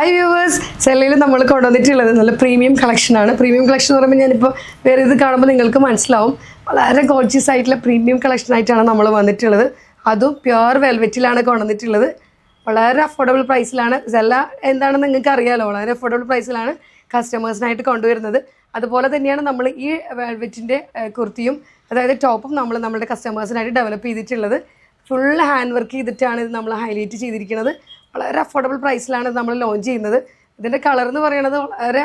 Hi viewers സെല്ലയിൽ നമ്മൾ കൊണ്ടുവന്നിട്ടുള്ളത് നല്ല പ്രീമിയം കളക്ഷനാണ് പ്രീമിയം കളക്ഷൻ എന്ന് പറയുമ്പോൾ ഞാനിപ്പോൾ വേറെ ഇത് കാണുമ്പോൾ നിങ്ങൾക്ക് മനസ്സിലാവും. വളരെ ഗോർജിയസ് ആയിട്ടുള്ള പ്രീമിയം കളക്ഷൻ ആയിട്ടാണ് നമ്മൾ വന്നിട്ടുള്ളത്. അതും പ്യുവർ വെൽവെറ്റിലാണ് കൊണ്ടുവന്നിട്ടുള്ളത്. വളരെ അഫോർഡബിൾ പ്രൈസിലാണ് സെല്ല എന്താണെന്ന് നിങ്ങൾക്ക് അറിയാലോ? വളരെ അഫോർഡബിൾ പ്രൈസിലാണ് കസ്റ്റമേഴ്സിനായിട്ട് കൊണ്ടുവരുന്നത്. അതുപോലെ തന്നെയാണ് നമ്മൾ ഈ വെൽവെറ്റിന്റെ കുർത്തിയും അതായത് ടോപ്പും നമ്മൾ നമ്മുടെ കസ്റ്റമേഴ്സിനായിട്ട് ഡെവലപ്പ് ചെയ്തിട്ടുള്ളത്. ഫുൾ ഹാൻഡ് വർക്ക് ചെയ്തിട്ടാണ് ഇത് നമ്മൾ ഹൈലൈറ്റ് ചെയ്തിരിക്കുന്നത്. വളരെ അഫോർഡബിൾ പ്രൈസിലാണ് നമ്മൾ ലോഞ്ച് ചെയ്യുന്നത്. ഇതിന്റെ കളർ എന്ന് പറയുന്നത് വളരെ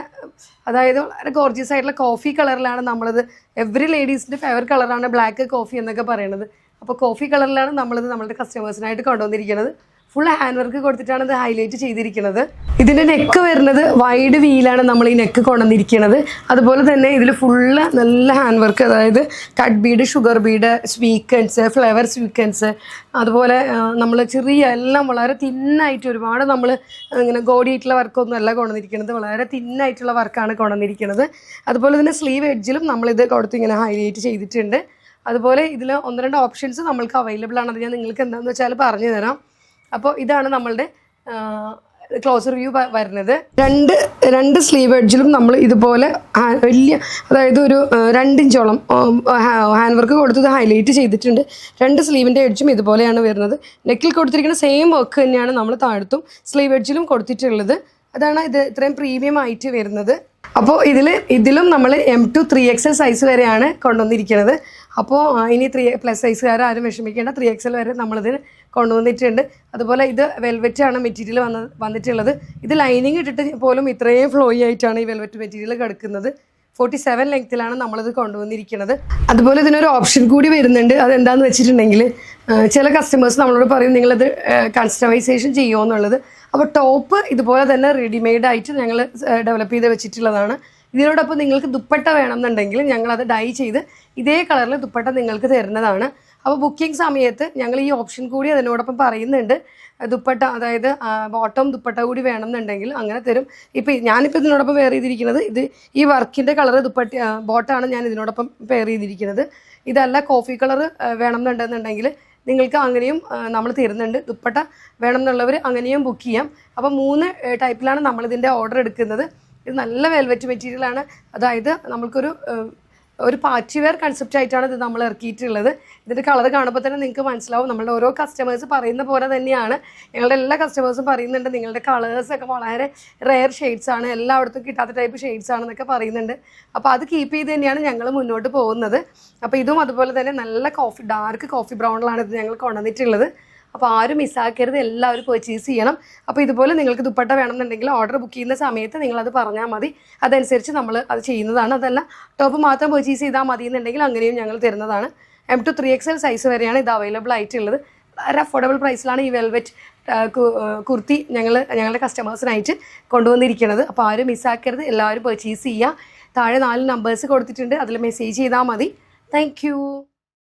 അതായത് വളരെ ഗോർജിയസ് ആയിട്ടുള്ള കോഫി കളറിലാണ് നമ്മളിത്. എവറി ലേഡീസിന്റെ ഫേവർ കളറാണ് ബ്ലാക്ക് കോഫി എന്നൊക്കെ പറയുന്നത് അപ്പോൾ കോഫി കളറിലാണ് നമ്മളിത് നമ്മളുടെ കസ്റ്റമേഴ്സിനായിട്ട് കൊണ്ടുവന്നിരിക്കുന്നത് ഫുൾ ഹാൻഡ് വർക്ക് കൊടുത്തിട്ടാണ് ഇത് ഹൈലൈറ്റ് ചെയ്തിരിക്കുന്നത് ഇതിന്റെ നെക്ക് വരുന്നത് വൈഡ് വീലാണ് നമ്മൾ ഈ നെക്ക് കൊണ്ടുവന്നിരിക്കുന്നത്. അതുപോലെ തന്നെ ഇതിൽ ഫുള്ള് നല്ല ഹാൻഡ് വർക്ക് അതായത് cut bead sugar bead sequins flower sequins അതുപോലെ നമ്മൾ ചെറിയ എല്ലാം വളരെ തിന്നായിട്ട് ഒരുപാട് നമ്മൾ ഇങ്ങനെ ഗോഡിയായിട്ടുള്ള വർക്കൊന്നും അല്ല കൊണ്ടുവന്നിരിക്കുന്നത്. വളരെ തിന്നായിട്ടുള്ള വർക്കാണ് കൊണ്ടുവന്നിരിക്കുന്നത്. അതുപോലെ തന്നെ സ്ലീവ് എഡ്ജിലും നമ്മളിത് കൊടുത്ത് ഇങ്ങനെ ഹൈലൈറ്റ് ചെയ്തിട്ടുണ്ട്. അതുപോലെ ഇതിൽ ഒന്ന് രണ്ട് ഓപ്ഷൻസ് നമ്മൾക്ക് അവൈലബിൾ ആണ്. അത് ഞാൻ നിങ്ങൾക്ക് എന്താണെന്ന് വെച്ചാൽ പറഞ്ഞു തരാം അപ്പോൾ ഇതാണ് നമ്മളുടെ ക്ലോസർ റിവ്യൂ വരുന്നത്. രണ്ട് രണ്ട് സ്ലീവ് എഡ്ജിലും നമ്മൾ ഇതുപോലെ വലിയ അതായത് ഒരു രണ്ടിഞ്ചോളം ഹാൻഡ് വർക്ക് കൊടുത്തത് ഹൈലൈറ്റ് ചെയ്തിട്ടുണ്ട്. രണ്ട് സ്ലീവിന്റെ എഡ്ജും ഇതുപോലെയാണ് വരുന്നത്. നെക്കിൽ കൊടുത്തിരിക്കുന്ന സെയിം വർക്ക് തന്നെയാണ് നമ്മൾ താഴ്ത്തും സ്ലീവ് എഡ്ജിലും കൊടുത്തിട്ടുള്ളത്. അതാണ് ഇത് ഇത്രയും പ്രീമിയം ആയിട്ട് വരുന്നത്. അപ്പോൾ ഇതിൽ ഇതിലും നമ്മൾ M to three XL size വരെയാണ് കൊണ്ടുവന്നിരിക്കുന്നത്. അപ്പോൾ ഇനി ത്രീ പ്ലസ് സൈസുകാർ ആരും വിഷമിക്കേണ്ട. ത്രീ എക്സൽ വരെ നമ്മളിത് കൊണ്ടുവന്നിട്ടുണ്ട്. അതുപോലെ ഇത് വെൽവെറ്റ് ആണ് മെറ്റീരിയൽ വന്ന വന്നിട്ടുള്ളത്. ഇത് ലൈനിങ് ഇട്ടിട്ട് പോലും ഇത്രയും ഫ്ലോയി ആയിട്ടാണ് ഈ വെൽവെറ്റ് മെറ്റീരിയൽ കിടക്കുന്നത്. ഫോർട്ടി സെവൻ ലെങ്ത്തിലാണ് നമ്മളിത് കൊണ്ടുവന്നിരിക്കുന്നത്. അതുപോലെ ഇതിനൊരു ഓപ്ഷൻ കൂടി വരുന്നുണ്ട്. അതെന്താന്ന് വെച്ചിട്ടുണ്ടെങ്കിൽ ചില കസ്റ്റമേഴ്സ് നമ്മളോട് പറയും നിങ്ങളത് കസ്റ്റമൈസേഷൻ ചെയ്യുമോ എന്നുള്ളത്. അപ്പോൾ ടോപ്പ് ഇതുപോലെ തന്നെ റെഡിമെയ്ഡ് ആയിട്ട് ഞങ്ങൾ ഡെവലപ്പ് ചെയ്ത് വെച്ചിട്ടുള്ളതാണ്. ഇതിനോടൊപ്പം നിങ്ങൾക്ക് ദുപ്പട്ട വേണമെന്നുണ്ടെങ്കിൽ ഞങ്ങളത് ഡൈ ചെയ്ത് ഇതേ കളറിൽ ദുപ്പട്ട നിങ്ങൾക്ക് തരുന്നതാണ്. അപ്പോൾ ബുക്കിംഗ് സമയത്ത് ഞങ്ങൾ ഈ ഓപ്ഷൻ കൂടി അതിനോടൊപ്പം പറയുന്നുണ്ട്. ദുപ്പട്ട അതായത് ബോട്ടം ദുപ്പട്ട കൂടി വേണമെന്നുണ്ടെങ്കിൽ അങ്ങനെ തരും. ഇപ്പോൾ ഞാനിപ്പോൾ ഇതിനോടൊപ്പം വെയർ ചെയ്തിരിക്കുന്നത് ഇത് ഈ വർക്കിന്റെ കളർ ദുപ്പട്ട ബോട്ടാണ് ഞാൻ ഇതിനോടൊപ്പം പെയർ ചെയ്തിരിക്കുന്നത്. ഇതല്ല കോഫി കളർ വേണമെന്നുണ്ടെന്നുണ്ടെങ്കിൽ നിങ്ങൾക്ക് അങ്ങനെയും നമ്മൾ തരുന്നുണ്ട്. ദുപ്പട്ട വേണമെന്നുള്ളവർ അങ്ങനെയും ബുക്ക് ചെയ്യാം. അപ്പോൾ മൂന്ന് ടൈപ്പിലാണ് നമ്മളിതിന്റെ ഓർഡർ എടുക്കുന്നത്. ഇത് നല്ല വെൽവെറ്റ് മെറ്റീരിയലാണ് അതായത് നമ്മൾക്കൊരു ഏഹ്, ഒരു പാർട്ടി വെയർ കൺസെപ്റ്റ് ആയിട്ടാണ് ഇത് നമ്മൾ ഇറക്കിയിട്ടുള്ളത്. ഇതിന്റെ കളർ കാണുമ്പോൾ തന്നെ നിങ്ങൾക്ക് മനസ്സിലാവും. നമ്മളുടെ ഓരോ കസ്റ്റമേഴ്സ് പറയുന്ന പോലെ തന്നെയാണ്. ഞങ്ങളുടെ എല്ലാ കസ്റ്റമേഴ്സും പറയുന്നുണ്ട്. നിങ്ങളുടെ കളേഴ്സൊക്കെ വളരെ റെയർ ഷെയ്ഡ്സ് ആണ്. എല്ലായിടത്തും കിട്ടാത്ത ടൈപ്പ് ഷെയ്ഡ്സ് ആണെന്നൊക്കെ പറയുന്നുണ്ട്. അപ്പോൾ അത് കീപ്പ് ചെയ്ത് തന്നെയാണ് ഞങ്ങൾ മുന്നോട്ട് പോകുന്നത്. അപ്പോൾ ഇതും അതുപോലെ തന്നെ നല്ല കോഫി ഡാർക്ക് കോഫി ബ്രൗണിലാണ് ഇത് ഞങ്ങൾ കൊണ്ടുവന്നിട്ടുള്ളത്. അപ്പോൾ ആരും മിസ്സാക്കരുത് എല്ലാവരും പർച്ചേസ് ചെയ്യണം. അപ്പോൾ ഇതുപോലെ നിങ്ങൾക്ക് ദുപ്പട്ട വേണമെന്നുണ്ടെങ്കിൽ ഓർഡർ ബുക്ക് ചെയ്യുന്ന സമയത്ത് നിങ്ങളത് പറഞ്ഞാൽ മതി. അതനുസരിച്ച് നമ്മൾ അത് ചെയ്യുന്നതാണ്. അതല്ല ടോപ്പ് മാത്രം പർച്ചേസ് ചെയ്താൽ മതി എന്നുണ്ടെങ്കിൽ അങ്ങനെയും ഞങ്ങൾ തരുന്നതാണ്. M to three X L size വരെയാണ് ഇത് അവൈലബിൾ ആയിട്ടുള്ളത്. വളരെ അഫോർഡബിൾ പ്രൈസിലാണ് ഈ വെൽവെറ്റ് കുർത്തി ഞങ്ങൾ ഞങ്ങളുടെ കസ്റ്റമേഴ്സിനായിട്ട് കൊണ്ടുവന്നിരിക്കുന്നത് അപ്പോൾ ആരും മിസ്സാക്കരുത് എല്ലാവരും പർച്ചേസ് ചെയ്യുക താഴെ നാല് നമ്പേഴ്സ് കൊടുത്തിട്ടുണ്ട്. അതിൽ മെസ്സേജ് ചെയ്താൽ മതി. താങ്ക്